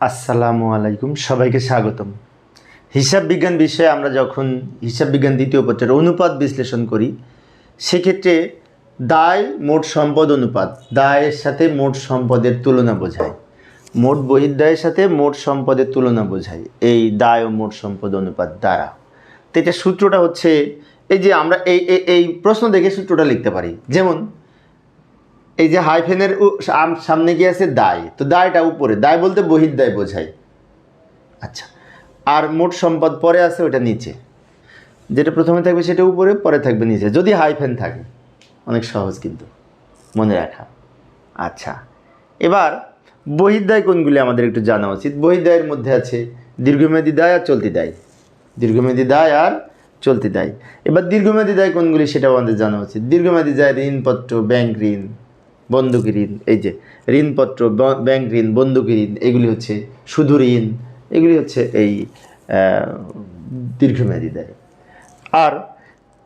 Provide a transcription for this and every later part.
আসসালামু আলাইকুম, সবাইকে স্বাগতম। হিসাব বিজ্ঞান বিষয়ে আমরা যখন হিসাব বিজ্ঞান দ্বিতীয় পত্রের অনুপাত বিশ্লেষণ করি, সেক্ষেত্রে দায়, মোট সম্পদ, অনুপাত। দায়ের সাথে মোট সম্পদের তুলনা বোঝায়। মোট বহির্দায়ের সাথে মোট সম্পদের তুলনা বোঝায়। এই দায় ও মোট সম্পদ অনুপাত দ্বারা। তো এটা সূত্রটা হচ্ছে, এই যে আমরা এই, এই- এই প্রশ্ন দেখে সূত্রটা লিখতে পারি। যেমন এই যে হাইফেনের সামনে গিয়ে আছে দায়। তো দায়টা উপরে। দায় বলতে বহির্দায় বোঝায়। আচ্ছা। আর মোট সম্পদ পরে আছে ওটা নিচে। যেটা প্রথমে থাকবে সেটা উপরে, পরে থাকবে নিচে। যদি হাইফেন থাকে। অনেক সহজ কিন্তু। মনে রাখা। আচ্ছা। এবার বহির্দায় কোনগুলি আমাদের একটু জানা উচিত? বহির্দায়ের মধ্যে আছে দীর্ঘমেয়াদী দায় আর চলতি দায়। দীর্ঘমেয়াদী দায় আর চলতি দায়। এবার দীর্ঘমেয়াদী দায় কোনগুলি সেটাও আমাদের জানা উচিত। দীর্ঘমেয়াদী দায় ঋণপত্র, ব্যাংক ঋণ। বন্ধকি ঋণ, এই যে ঋণপত্র ব্যাংক ঋণ বন্ধকি ঋণ, এগুলি হচ্ছে শুধু ঋণ, এগুলি হচ্ছে এই দীর্ঘমেয়াদী দেয়। আর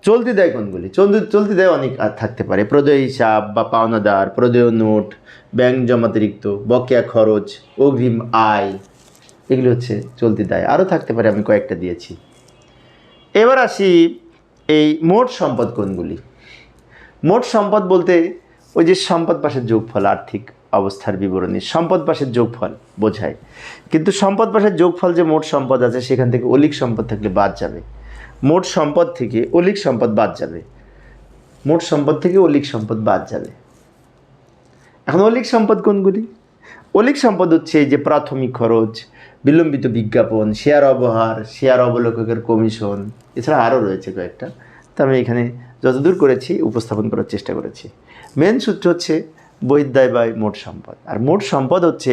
চলতি দেয় কোনগুলি? চলতি চলতি দেয় অনেক থাকতে পারে। প্রদেয় হিসাব বা পাওনাদার, প্রদেয় নোট, ব্যাংক জমাতিরিক্ত, বকেয়া খরচ, অগ্রিম আয়, এগুলি হচ্ছে চলতি দায়। আরও থাকতে পারে, আমি কয়েকটা দিয়েছি। এবার আসি এই মোট সম্পদ কোনগুলি? মোট সম্পদ বলতে ওই যে সম্পদ পাশের যোগফল, আর্থিক অবস্থার বিবরণী, সম্পদ পাশের যোগফল বোঝায়। কিন্তু সম্পদ পাশের যোগফল যে মোট সম্পদ আছে, সেখান থেকে অলিক সম্পদ থাকলে বাদ যাবে। মোট সম্পদ থেকে অলিক সম্পদ বাদ যাবে। মোট সম্পদ থেকে অলিক সম্পদ বাদ যাবে। এখন অলিক সম্পদ কোনগুলি? অলিক সম্পদ হচ্ছে যে প্রাথমিক খরচ, বিলম্বিত বিজ্ঞাপন শেয়ার অবহার শেয়ার অবলোককের কমিশন এছাড়া আরও রয়েছে কয়েকটা। তা আমি এখানে যতদূর করেছি, উপস্থাপন করার চেষ্টা করেছি। মেন সূত্র হচ্ছে বৈদ্যায় বা মোট সম্পদ। আর মোট সম্পদ হচ্ছে,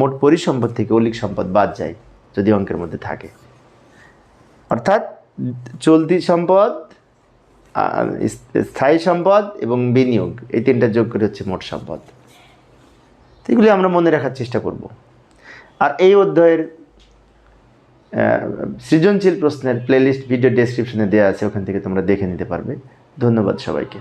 মোট পরিসম্পদ থেকে অলিক সম্পদ বাদ যায়, যদি অঙ্কের মধ্যে থাকে। অর্থাৎ চলতি সম্পদ স্থায়ী সম্পদ এবং বিনিয়োগ, এই তিনটা যোগ করে হচ্ছে মোট সম্পদ। এগুলি আমরা মনে রাখার চেষ্টা করব। আর এই অধ্যায়ের সৃজনশীল প্রশ্নের প্লেলিস্ট ভিডিও ডেসক্রিপশনে দেওয়া আছে, ওখান থেকে তোমরা দেখে নিতে পারবে। ধন্যবাদ সবাইকে।